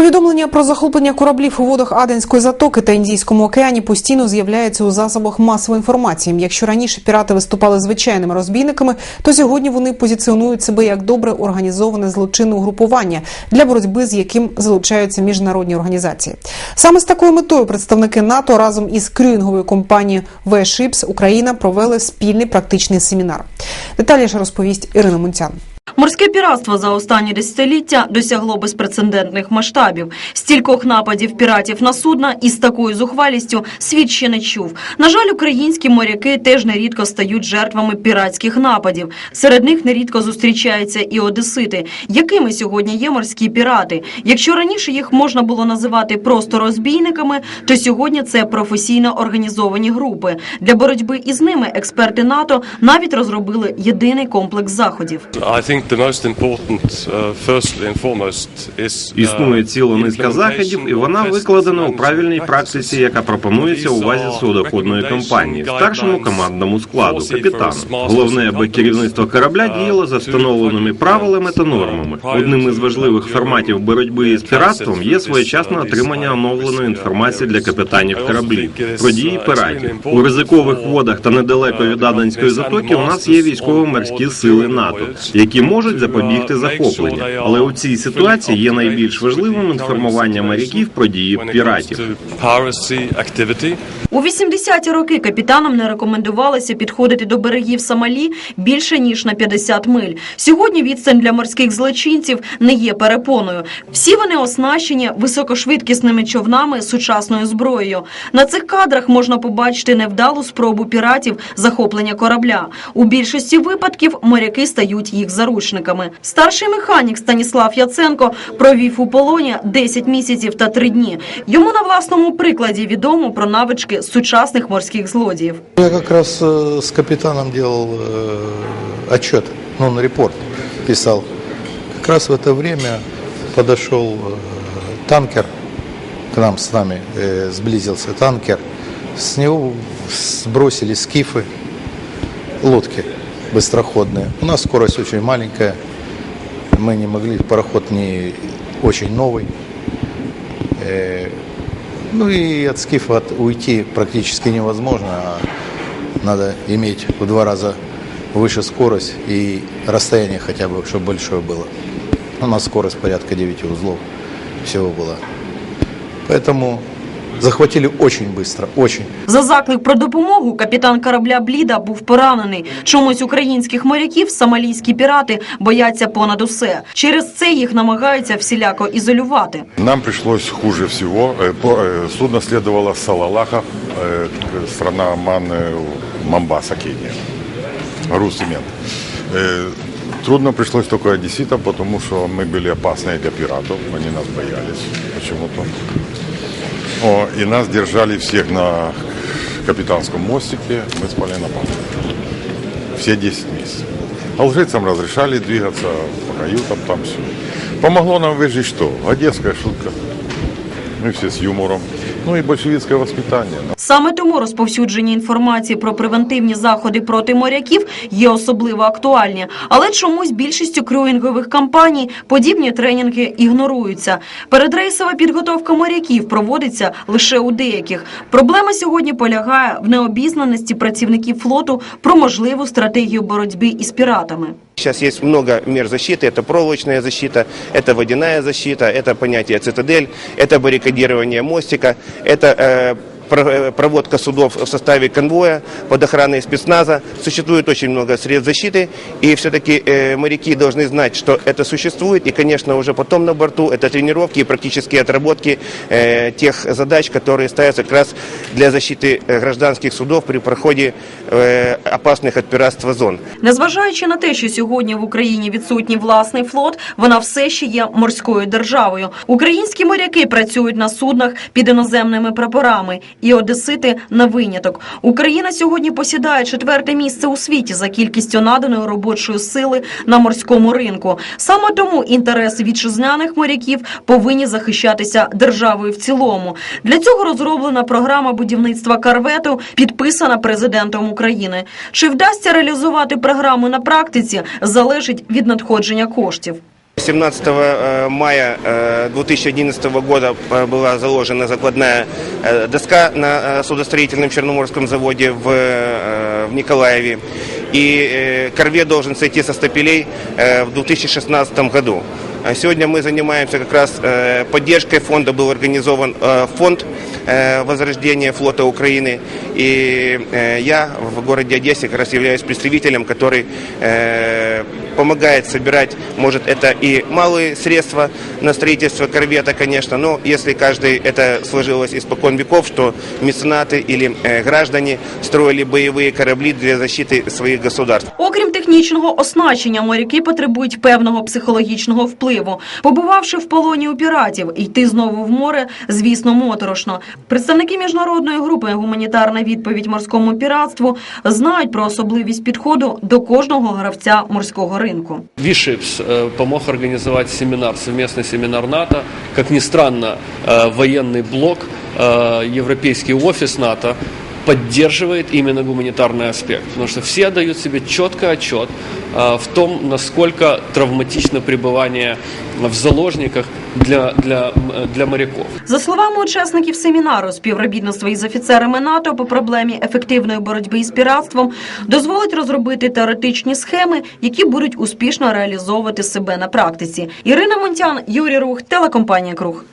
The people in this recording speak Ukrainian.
Повідомлення про захоплення кораблів у водах Аденської затоки та Індійському океані постійно з'являються у засобах масової інформації. Якщо раніше пірати виступали звичайними розбійниками, то сьогодні вони позиціонують себе як добре організоване злочинне угрупування, для боротьби з яким залучаються міжнародні організації. Саме з такою метою представники НАТО разом із крюїнговою компанією V-Ships Україна провели спільний практичний семінар. Детальніше розповість Ірина Мунцян. Морське піратство за останні десятиліття досягло безпрецедентних масштабів. Стількох нападів піратів на судна із такою зухвалістю світ ще не чув. На жаль, українські моряки теж нерідко стають жертвами піратських нападів. Серед них нерідко зустрічаються і одесити. Якими сьогодні є морські пірати? Якщо раніше їх можна було називати просто розбійниками, то сьогодні це професійно організовані групи. Для боротьби із ними експерти НАТО навіть розробили єдиний комплекс заходів. Uh, uh, Існує ціла низка заходів, і вона викладена у правильній практиці, яка пропонується у базі судоходної компанії, старшому командному складу, капітану. Головне, аби керівництво корабля діяло за встановленими правилами та нормами. Одним із важливих форматів боротьби із піратством є своєчасне отримання оновленої інформації для капітанів кораблів про дії піратів. У ризикових водах та недалеко від Аденської затоки у нас є військово-морські сили НАТО, які можуть запобігти захопленню. Але у цій ситуації є найбільш важливим інформування моряків про дії піратів. У 80-ті роки капітанам не рекомендувалося підходити до берегів Сомалі більше ніж на 50 миль. Сьогодні відстань для морських злочинців не є перепоною. Всі вони оснащені високошвидкісними човнами сучасною зброєю. На цих кадрах можна побачити невдалу спробу піратів захоплення корабля. У більшості випадків моряки стають їх заручниками Старший механік Станіслав Яценко провів у полоні 10 місяців та 3 дні. Йому на власному прикладі відомо про навички сучасних морських злодіїв. Я как раз э, с капитаном делал э, отчет, ну, он репорт писал. Как раз в это время подошел э, танкер к нам с нами, э, сблизился танкер. С него сбросили скифы, лодки Быстроходные. У нас скорость очень маленькая, мы не могли, пароход не очень новый. Э, Ну и от скифа от- уйти практически невозможно, а надо иметь в два раза выше скорость и расстояние хотя бы, чтобы большое было. У нас скорость порядка 9 узлов всего была. Поэтому захватили очень быстро, очень. За заклик про допомогу капітан корабля Бліда був поранений. Чомусь українських моряків сомалійські пірати бояться понад усе. Через це їх намагаються всіляко ізолювати. Нам пришлось хуже всего. Э, по- э, Судно следовало с Салалаха, э, к- страна Ман, э, Мамбаса, Кения. Груз цемент. Э, Трудно пришлось только одесситам, потому что мы были опасны для пиратов. Они нас боялись почему-то. О, и нас держали всех на капитанском мостике. Мы спали на палубе. Все 10 месяцев. Алжирцам разрешали двигаться по каютам, там все. Помогло нам выжить что? Одесская шутка. Мы все с юмором. Ну и большевистское воспитание. Саме тому розповсюдження інформації про превентивні заходи проти моряків є особливо актуальні. Але чомусь більшістю круїнгових компаній подібні тренінги ігноруються. Передрейсова підготовка моряків проводиться лише у деяких. Проблема сьогодні полягає в необізнаності працівників флоту про можливу стратегію боротьби із піратами. Сейчас есть много мер защиты. Это проволочная защита, это водяная защита, это понятие цитадель, это баррикадирование мостика, это э, про- э, проводка судов в составе конвоя под охраной спецназа. Существует очень много средств защиты, и все-таки э, моряки должны знать, что это существует, и, конечно, уже потом на борту это тренировки и практические отработки э, тех задач, которые ставятся как раз для защиты э, гражданских судов при проходе э, опасных от пиратства зон. Незважаючи на те, що сьогодні в Україні відсутній власний флот, вона все ще є морською державою. Українські моряки працюють на суднах під іноземними прапорами, і одесити на виняток. Україна сьогодні посідає четверте місце у світі за кількістю наданої робочої сили на морському ринку. Саме тому інтереси вітчизняних моряків повинні захищатися державою в цілому. Для цього розроблена програма будівництва корвету, підписана президентом України. Чи вдасться реалізувати програму на практиці, залежить від надходження коштів. 17 э, мая э, 2011 года э, была заложена закладная э, доска на э, судостроительном Черноморском заводе в, э, в Николаеве. И э, корвет должен сойти со стапелей э, в 2016 году. А Сегодня мы занимаемся как раз э, поддержкой фонда. Был организован э, фонд э, возрождения флота Украины. И э, я в городе Одессе как раз являюсь представителем, который э, помогает собирать, может, это и малые средства на строительство корвета, конечно, но если каждый это сложилось испокон веков, что меценаты или э, граждане строили боевые корабли для защиты своих государств. Окрім технічного оснащення, моряки потребують певного психологічного впливу. Побувавши в полоні у піратів, йти знову в море, звісно, моторошно. Представники міжнародної групи «Гуманітарна відповідь морському піратству» знають про особливість підходу до кожного гравця морського ринку. Вишипс э, помог организовать семинар, совместный семинар НАТО. Как ни странно, э, военный блок, э, европейский офис НАТО поддерживает именно гуманитарный аспект. Потому что все дают себе четко отчет э, в том, насколько травматично пребывание в заложниках для, для, м, для моряков. За словами учасників семінару, співробітництво із офіцерами НАТО по проблемі ефективної боротьби із піратством дозволить розробити теоретичні схеми, які будуть успішно реалізовувати себе на практиці. Ірина Монтян, Юрій Рух, телекомпанія Круг.